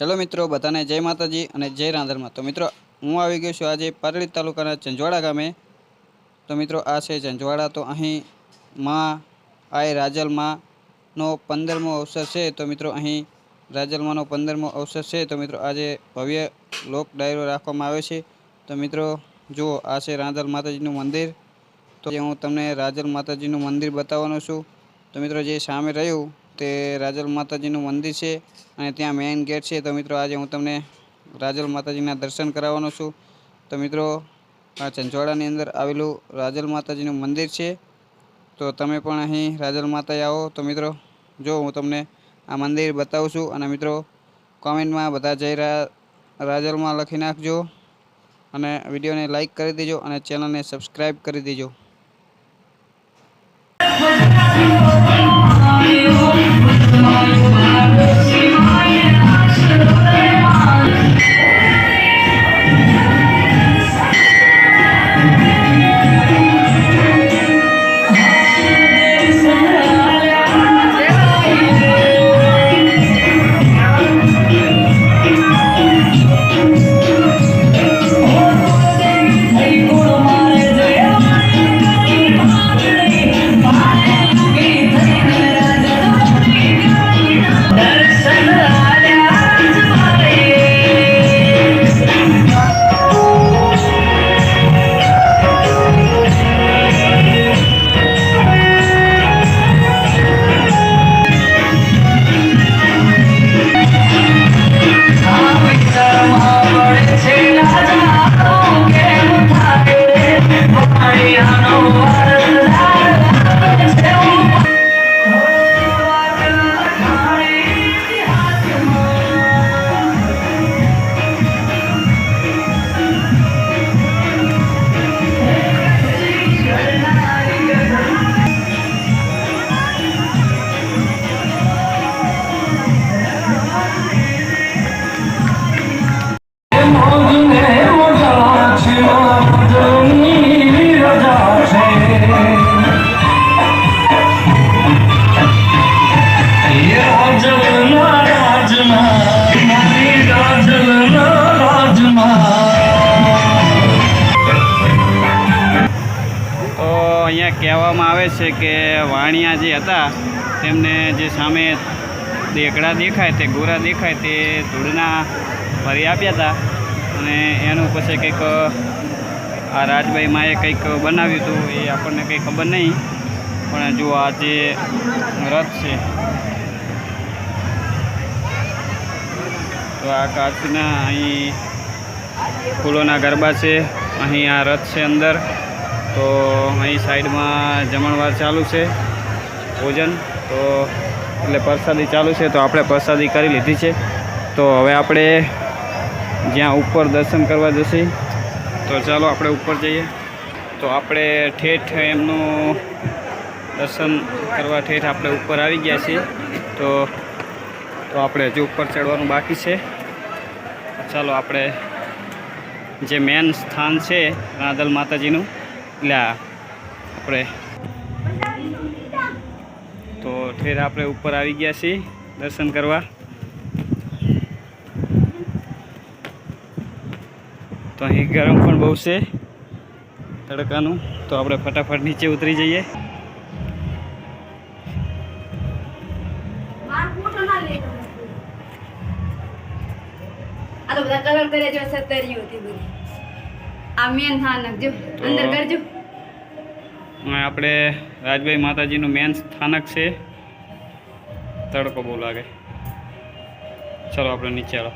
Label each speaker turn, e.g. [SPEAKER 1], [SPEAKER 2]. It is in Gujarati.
[SPEAKER 1] હેલો મિત્રો, બધાને જય માતાજી અને જય રાંધરમાં તો મિત્રો, હું આવી ગયો છું આજે પારડી તાલુકાના ચંજવાડા ગામે. તો મિત્રો, આ છે ચંજવાડા તો અહીં માં, આય રાજલમાંનો પંદરમો અવસર છે. તો મિત્રો, અહીં રાજલમાંનો પંદરમો અવસર છે. તો મિત્રો, આજે ભવ્ય લોક ડાયરો રાખવામાં આવે છે. તો મિત્રો, જુઓ, આ છે રાંધલ માતાજીનું મંદિર. તો હું તમને રાજલ માતાજીનું મંદિર બતાવવાનો છું. તો મિત્રો, જે સામે રહ્યું તે રાજલ માતાજીનું મંદિર છે અને ત્યાં મેઇન ગેટ છે. તો મિત્રો, આજે હું તમને રાજલ માતાજીના દર્શન કરાવવાનો છું. તો મિત્રો, આ ચંચવાડાની અંદર આવેલું રાજલ માતાજીનું મંદિર છે. તો તમે પણ અહીં રાજલ માતાએ આવો. તો મિત્રો, જો હું તમને આ મંદિર બતાવું છું અને મિત્રો, કોમેન્ટમાં બધા જઈ રાજલમાં લખી નાખજો અને વિડીયોને લાઇક કરી દેજો અને ચેનલને સબસ્ક્રાઈબ કરી દેજો. કહેવામાં આવે છે કે વાણિયા જે હતા, તેમને જે સામે દેકડા દેખાય તે ગોરા દેખાય તે ધૂળના ભરી આપ્યા હતા. અને એનું પછી કંઈક આ રાજભાઈ માએ કંઈક બનાવ્યું હતું, એ આપણને કંઈ ખબર નહીં. પણ જો આ જે રથ છે, તો આ કાચના અહીં ફૂલોના ગરબા છે. અહીં આ રથ છે અંદર. તો અહીં સાઈડમાં જમણવાર ચાલુ છે ભોજન. તો એટલે પ્રસાદી ચાલુ છે, તો આપણે પ્રસાદી કરી લીધી છે. તો હવે આપણે જ્યાં ઉપર દર્શન કરવા જશે, તો ચાલો આપણે ઉપર જઈએ. તો આપણે ઠેઠ એમનું દર્શન કરવા ઠેઠ આપણે ઉપર આવી ગયા છીએ. તો તો આપણે હજુ ઉપર ચડવાનું બાકી છે. ચાલો આપણે જે મેન સ્થાન છે, રાંદલ માતાજીનું એટલે આપણે તો ઠેર આપણે ઉપર આવી ગયા છીએ દર્શન કરવા. તો અહીં ગરમ પણ બહુ છે તડકાનું. તો આપણે ફટાફટ નીચે ઉતરી જઈએ.
[SPEAKER 2] કલર કરે જો સતરિયું હતી બધી. આ મેન થાનક જો અંદર કરજો.
[SPEAKER 1] આપણે રાજભાઈ માતાજીનું મેન સ્થાનક છે. તડકો બહુ લાગે. ચલો આપણે નીચે આવો.